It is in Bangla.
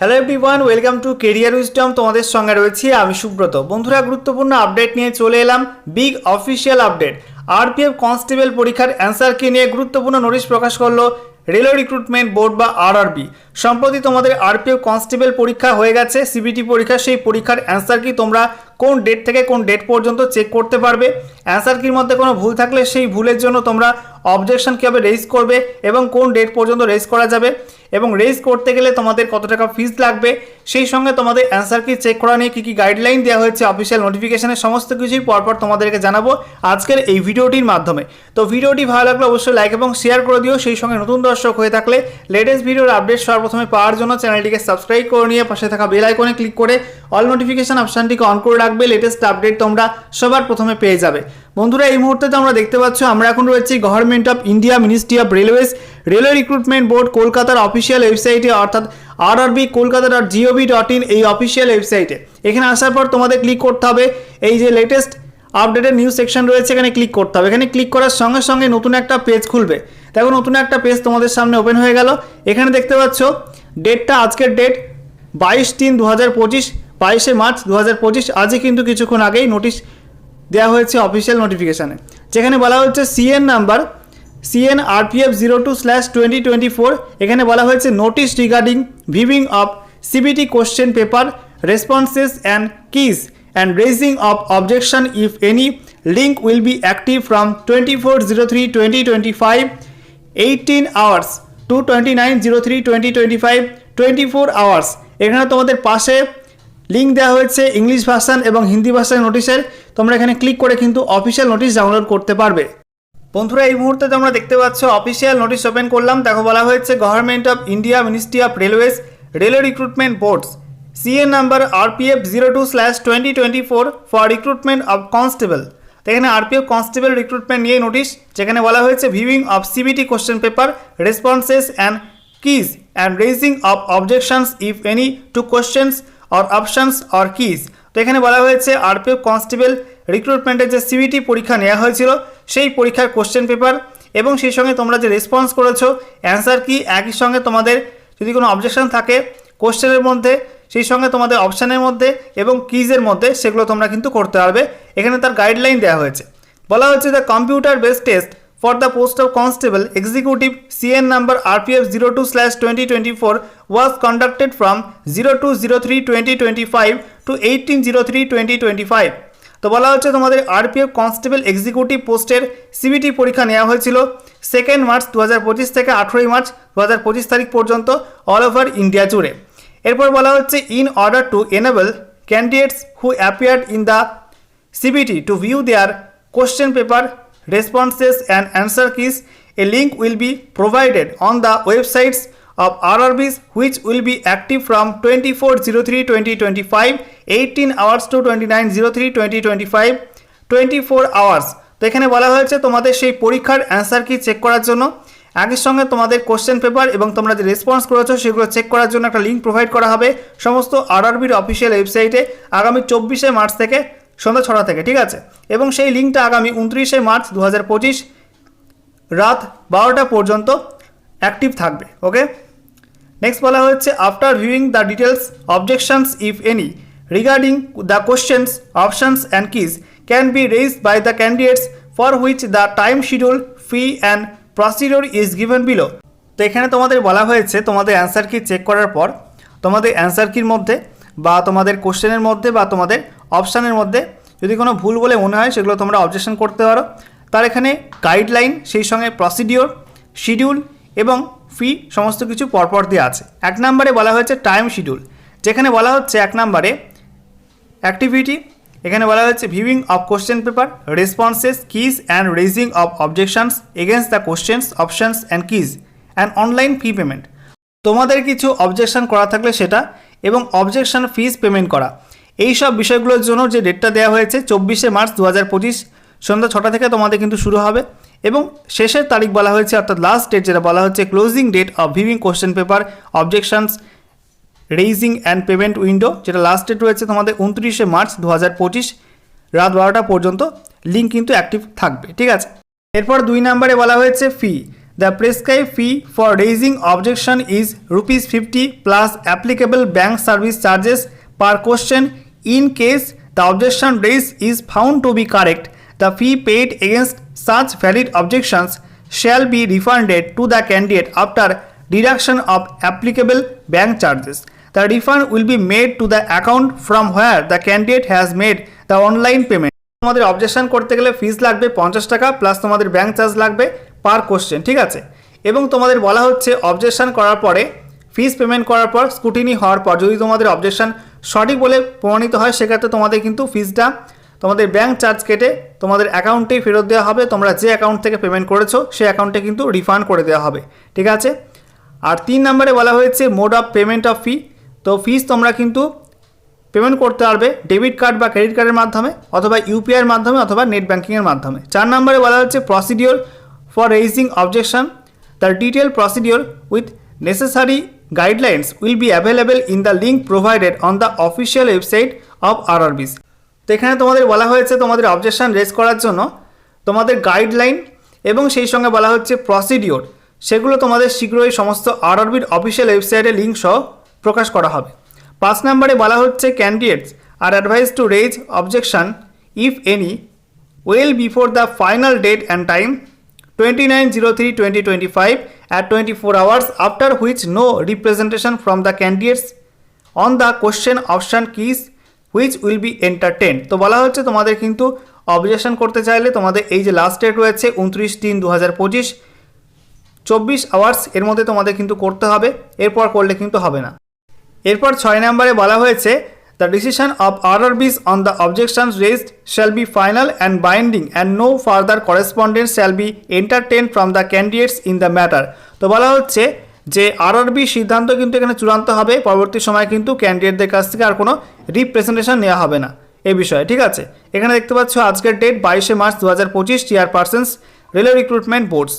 Hello everyone welcome to career wisdom তোমাদের সঙ্গে রয়েছি আমি সুব্রত। বন্ধুরা, গুরুত্বপূর্ণ আপডেট নিয়ে চলে এলাম big official update RPF constable পরীক্ষার অ্যান্সারকে নিয়ে গুরুত্বপূর্ণ নোটিশ প্রকাশ করল রেলওয়ে রিক্রুটমেন্ট বোর্ড বা আরআরবি সম্প্রতি তোমাদের আরপিএফ কনস্টেবল পরীক্ষা হয়ে গেছে সিবিটি পরীক্ষা, সেই পরীক্ষার অ্যান্সার কি তোমরা কোন ডেট থেকে কোন ডেট পর্যন্ত চেক করতে পারবে? অ্যান্সার কির মধ্যে কোনো ভুল থাকলে সেই ভুলের জন্য তোমরা অবজেকশন কীভাবে রেজ করবে এবং কোন ডেট পর্যন্ত রেজ করা যাবে? এবং রেজ করতে গেলে তোমাদের কত টাকা ফিজ লাগবে? সেই সঙ্গে তোমাদের অ্যান্সার কি চেক করা নিয়ে কী কী গাইডলাইন দেওয়া হয়েছে অফিসিয়াল নোটিফিকেশনের সমস্ত কিছুই পরপর তোমাদেরকে জানাব আজকের এই ভিডিওটির মাধ্যমে। তো ভিডিওটি ভালো লাগলে অবশ্যই লাইক এবং শেয়ার করে দিও। সেই সঙ্গে নতুন দর্শক হয়ে থাকলে লেটেস্ট ভিডিওর আপডেট সর্বপ্রথমে পাওয়ার জন্য চ্যানেলটিকে সাবস্ক্রাইব করে নিয়ে পাশে থাকা বেল আইকনে ক্লিক করে অল নোটিফিকেশন অপশানটিকে অন করে রাখবে। লেটেস্ট আপডেট তোমরা সবার প্রথমে পেয়ে যাবে। বন্ধুরা, এই মুহূর্তে তো আমরা দেখতে পাচ্ছ, আমরা এখন রয়েছি government of India ministry of railways railway recruitment board কলকাতার অফিসিয়াল ওয়েবসাইটে অর্থাৎ RRB Kolkata dot G O V dot in এই অফিসিয়াল ওয়েবসাইটে এখানে আসার পর তোমাদের ক্লিক করতে হবে, এই যে লেটেস্ট আপডেটের নিউজ সেকশন রয়েছে, এখানে ক্লিক করতে হবে। এখানে ক্লিক করার সঙ্গে সঙ্গে নতুন একটা পেজ খুলবে। দেখো, নতুন একটা পেজ তোমাদের সামনে ওপেন হয়ে গেল। এখানে দেখতে পাচ্ছ ডেটটা আজকের ডেট বাইশ তিন দু হাজার পঁচিশ, বাইশে মার্চ দু হাজার পঁচিশ, আজই কিন্তু কিছুক্ষণ আগেই নোটিশ দেওয়া হয়েছে অফিসিয়াল নোটিফিকেশানে যেখানে বলা হচ্ছে CN number CN RPF zero two slash twenty twenty four এখানে বলা হয়েছে notice regarding viewing of CBT question paper responses and keys and raising of objection if any link will be active from twenty four zero three twenty twenty five eighteen hours to twenty nine zero three twenty twenty five twenty four hours এখানে তোমাদের পাশে লিঙ্ক দেওয়া হয়েছে ইংলিশ ভার্সান এবং হিন্দি ভার্সান নোটিশের তোমরা এখানে ক্লিক করে কিন্তু অফিসিয়াল নোটিশ ডাউনলোড করতে পারবে। বন্ধুরা, এই মুহূর্তে তোমরা দেখতে পাচ্ছ অফিসিয়াল নোটিশ ওপেন করলাম। দেখো, বলা হয়েছে government of India ministry of railways railway recruitment boards CA number RPF zero two slash twenty twenty four for recruitment of constable এখানে আরপিএফ কনস্টেবল রিক্রুটমেন্ট নিয়ে নোটিশ যেখানে বলা হয়েছে viewing of CBT question paper responses and keys and raising of objections if any to questions or options or keys তো এখানে বলা হয়েছে আরপিএফ কনস্টেবল রিক্রুটমেন্টের যে সিবিটি পরীক্ষা নেওয়া হয়েছিল, সেই পরীক্ষার কোশ্চেন পেপার এবং সেই সঙ্গে তোমরা যে রেসপন্স করেছ অ্যান্সার কি? একই সঙ্গে তোমাদের যদি কোনো অবজেকশন থাকে কোশ্চেনের মধ্যে, সেই সঙ্গে তোমাদের অপশানের মধ্যে এবং কিজের মধ্যে, সেগুলো তোমরা কিন্তু করতে পারবে। এখানে তার গাইডলাইন দেওয়া হয়েছে। বলা হচ্ছে the computer base test twenty twenty four was conducted from zero two zero three twenty twenty five to eighteen zero three twenty twenty five তো বলা হচ্ছে তোমাদের আরপিএফ কনস্টেবল এক্সিকিউটিভ পোস্টের সিবিটি পরীক্ষা নেওয়া হয়েছিল সেকেন্ড মার্চ দু হাজার পঁচিশ থেকে আঠেরোই মার্চ দু হাজার পঁচিশ তারিখ পর্যন্ত অল ওভার ইন্ডিয়া জুড়ে। এরপর বলা হচ্ছে in order to enable candidates who appeared in the CBT to view their question paper responses and answer keys. A link will be provided on the websites of RRBs which will be active from 2403-2025 18 hours to 2903-2025 24 hours. তো এখানে বলা হয়েছে তোমাদের সেই পরীক্ষার অ্যান্সার কি চেক করার জন্য। একই সঙ্গে তোমাদের কোশ্চেন পেপার এবং তোমরা যে রেসপন্স করেছ সেগুলো চেক করার জন্য একটা লিঙ্ক প্রোভাইড করা হবে সমস্ত আরআরবির অফিসিয়াল ওয়েবসাইটে আগামী চব্বিশে মার্চ থেকে সন্ধ্যা ছটা থেকে, ঠিক আছে? এবং সেই লিঙ্কটা আগামী উনত্রিশে মার্চ দু হাজার পঁচিশ রাত বারোটা পর্যন্ত অ্যাক্টিভ থাকবে ওকে নেক্সট বলা হচ্ছে after viewing the details objections if any regarding the questions options and keys can be raised by the candidates for which the time schedule fee and procedure is given below তো এখানে তোমাদের বলা হয়েছে, তোমাদের অ্যান্সার কি চেক করার পর, তোমাদের অ্যান্সার কির মধ্যে বা তোমাদের কোশ্চেনের মধ্যে বা তোমাদের অপশানের মধ্যে যদি কোনো ভুল বলে মনে হয় সেগুলো তোমরা অবজেকশন করতে পারো। তার এখানে গাইডলাইন সেই সঙ্গে প্রসিডিওর শিডিউল এবং ফি সমস্ত কিছু পরপর দিয়ে আছে। এক নম্বরে বলা হয়েছে টাইম শিডিউল যেখানে বলা হচ্ছে এক নম্বরে অ্যাক্টিভিটি এখানে বলা হয়েছে viewing of question paper responses keys and raising of objections against the questions options and keys and online fee payment তোমাদের কিছু অবজেকশন করা থাকলে সেটা এবং অবজেকশন ফিজ পেমেন্ট করা। এই সব বিষয়গুলোর জন্য যে ডেটটা দেওয়া হয়েছে, চব্বিশে মার্চ দু হাজার পঁচিশ, সন্ধ্যা ছটা থেকে তোমাদের কিন্তু শুরু হবে। এবং শেষের তারিখ বলা হয়েছে, অর্থাৎ লাস্ট ডেট যেটা বলা হচ্ছে closing date of viewing question paper objections raising and payment window যেটা লাস্ট ডেট রয়েছে তোমাদের উনত্রিশে মার্চ দু হাজার পঁচিশ, রাত বারোটা পর্যন্ত। লিঙ্ক কিন্তু অ্যাক্টিভ থাকবে, ঠিক আছে? এরপর দুই নম্বরে বলা হয়েছে fee the prescribe fee for raising objection is rupees 50 plus applicable bank service charges per question. In case the objection raised is found to be correct, the fee paid against such valid objections shall be refunded to the candidate after deduction of applicable bank charges. The refund will be made to the account from where the candidate has made the online payment. তোমাদের অবজেকশন করতে গেলে ফিস লাগবে পঞ্চাশ টাকা প্লাস তোমাদের ব্যাংক চার্জ লাগবে পার কোশ্চেন ঠিক আছে এবং তোমাদের বলা হচ্ছে অবজেকশন করার পরে ফিস পেমেন্ট করার পর স্কুটিনি হওয়ার পর যদি তোমাদের অবজেকশন সঠিক বলে প্রমাণিত হয়, সেক্ষেত্রে তোমাদের কিন্তু ফিজটা তোমাদের ব্যাংক চার্জ কেটে তোমাদের অ্যাকাউন্টেই ফেরত দেওয়া হবে। তোমরা যে অ্যাকাউন্ট থেকে পেমেন্ট করেছ, সেই অ্যাকাউন্টে কিন্তু রিফান্ড করে দেওয়া হবে। ঠিক আছে? আর তিন নম্বরে বলা হয়েছে mode of payment of fee তো ফিস তোমরা কিন্তু পেমেন্ট করতে পারবে ডেবিট কার্ড বা ক্রেডিট কার্ডের মাধ্যমে অথবা ইউপিআইয়ের মাধ্যমে অথবা নেট ব্যাঙ্কিংয়ের মাধ্যমে। চার নম্বরে বলা হচ্ছে procedure for raising objection the detail procedure with necessary guidelines will be available in the link provided on the official website of RRBs তো এখানে তোমাদের বলা হয়েছে তোমাদের অবজেকশন রেজ করার জন্য তোমাদের গাইডলাইন এবং সেই সঙ্গে বলা হচ্ছে প্রসিডিওর সেগুলো তোমাদের শীঘ্রই সমস্ত আরআরবির অফিসিয়াল ওয়েবসাইটে লিঙ্ক সহ প্রকাশ করা হবে। পাঁচ নম্বরে বলা হচ্ছে candidates are advise to raise objection if any well before the final date and time twenty nine zero three twenty twenty five at twenty four hours after which no representation from the candidates on the question option keys which will be entertain তো বলা হচ্ছে তোমাদের কিন্তু অবজেকশন করতে চাইলে তোমাদের এই যে লাস্ট ডেট রয়েছে উনত্রিশ তিন দু হাজার পঁচিশ, চব্বিশ আওয়ার্স এর মধ্যে তোমাদের কিন্তু করতে হবে, এরপর করলে কিন্তু হবে না। এরপর ছয় নম্বরে বলা হয়েছে the decision of RRBs on the objections raised shall be final and binding and no further correspondence shall be entertain from the candidates in the matter তো বলা হচ্ছে যে আরআরবি সিদ্ধান্ত কিন্তু এখানে চূড়ান্ত হবে, পরবর্তী সময় কিন্তু ক্যান্ডিডেটদের কাছ থেকে আর কোনো রিপ্রেজেন্টেশন নেওয়া হবে না এই বিষয়ে, ঠিক আছে? এখানে দেখতে পাচ্ছ আজকের ডেট বাইশে মার্চ দু হাজার পঁচিশ চেয়ারপারসন্স রেলওয়ে রিক্রুটমেন্ট বোর্ডস